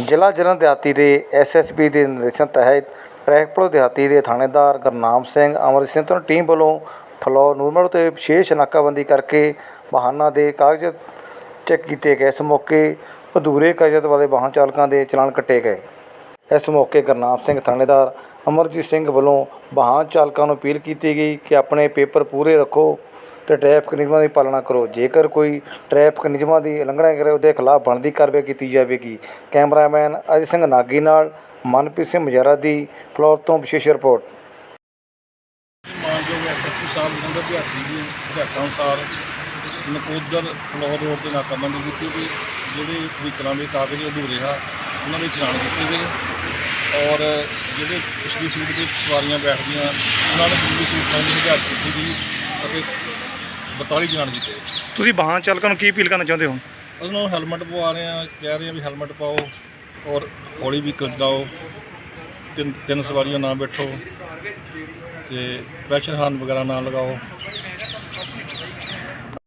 ਜ਼ਿਲ੍ਹਾ ਜਲੰਧਰ ਦਿਹਾਤੀ ਦੇ ਐਸਐਸਪੀ ਦੇ ਨਿਰਦੇਸ਼ਾਂ ਤਹਿਤ ਟ੍ਰੈਫਿਕ ਪੁਲਿਸ ਦਿਹਾਤੀ ਦੇ ਥਾਣੇਦਾਰ ਗੁਰਨਾਮ ਸਿੰਘ ਅਮਰ ਸਿੰਘ ਤੋਂ ਟੀਮ ਵੱਲੋਂ ਫਲੋਰ ਨੂਰਮਲ ਤੇ ਵਿਸ਼ੇਸ਼ ਨਾਕਾਬੰਦੀ ਕਰਕੇ ਵਾਹਨਾਂ ਦੇ ਕਾਗਜ਼ ਚੈੱਕ ਕੀਤੇ ਗਏ। ਇਸ ਮੌਕੇ ਅਧੂਰੇ ਕਾਗਜ਼ਾਤ ਵਾਲੇ ਵਾਹਨ ਚਾਲਕਾਂ ਦੇ ਚਲਾਨ ਕੱਟੇ ਗਏ। ਇਸ ਮੌਕੇ ਗੁਰਨਾਮ ਸਿੰਘ ਥਾਣੇਦਾਰ ਅਮਰਜੀਤ ਸਿੰਘ ਵੱਲੋਂ ਵਾਹਨ ਚਾਲਕਾਂ ਨੂੰ ਅਪੀਲ ਕੀਤੀ ਗਈ ਕਿ ਆਪਣੇ ਪੇਪਰ ਪੂਰੇ ਰੱਖੋ ਤੇ ਟ੍ਰੈਫਿਕ ਨਿਯਮਾਂ ਦੀ ਪਾਲਣਾ ਕਰੋ। ਜੇਕਰ ਕੋਈ ਟ੍ਰੈਫਿਕ ਨਿਯਮਾਂ ਦੀ ਉਲੰਘਣਾ ਕਰੇ, ਉਹਦੇ ਖਿਲਾਫ ਬਣਦੀ ਕਾਰਵਾਈ ਕੀਤੀ ਜਾਵੇਗੀ। ਕੈਮਰਾਮੈਨ ਅਜੇ ਸਿੰਘ ਨਾਗੀ ਨਾਲ ਮਨਪ੍ਰੀਤ ਸਿੰਘ ਮਜਾਰਾ ਦੀ ਫਲੋਰ ਤੋਂ ਵਿਸ਼ੇਸ਼ ਰਿਪੋਰਟ। ਮਾਨਯੋਗ ਐਸਐਸਪੀ ਸਾਹਿਬ ਜਲੰਧਰ ਦਿਹਾਤੀ ਦੀ ਹਦਾਇਤਾਂ ਅਨੁਸਾਰ ਨਕੋਦਰ ਫਲੋਰ ਰੋਡ ਤੇ ਨਾਕਾਬੰਦੀ ਕੀਤੀ ਗਈ, ਜਿਹੜੇ ਵਹੀਕਲਾਂ ਦੇ ਕਾਗਜ਼ ਅਧੂਰੇ ਆ ਉਹਨਾਂ ਦੇ ਚਲਾਨ ਕੀਤੇ ਗਏ ਔਰ ਜਿਹੜੇ ਪਿਛਲੀ ਸੀਟ ਤੇ ਸਵਾਰੀਆਂ ਬੈਠਦੀਆਂ ਉਹਨਾਂ ਨੂੰ ਦੂਜੀ ਸੀਟ ਦੀ ਹਦਾਇਤ ਕੀਤੀ ਗਈ ਅਤੇ 42 ਚਲਾਨ ਕੀਤੇ ਗਏ। ਤੁਸੀਂ ਵਾਹਨ ਚਾਲਕਾਂ ਨੂੰ ਕੀ ਅਪੀਲ ਕਰਨਾ ਚਾਹੁੰਦੇ ਹੋ ਉਹਨਾਂ ਨੂੰ ਹੈਲਮਟ ਪਵਾ ਰਹੇ ਆ ਕਹਿ ਰਹੇ ਆ ਵੀ ਹੈਲਮਟ ਪਾਓ ਔਰ ਹੌਲੀ ਵਹੀਕਲ ਚਲਾਓ ਤਿੰਨ ਤਿੰਨ ਸਵਾਰੀਆਂ ਨਾ ਬੈਠੋ ਤੇ ਪ੍ਰੈਸ਼ਰ ਹਾਰਨ ਵਗੈਰਾ ਨਾ ਲਗਾਓ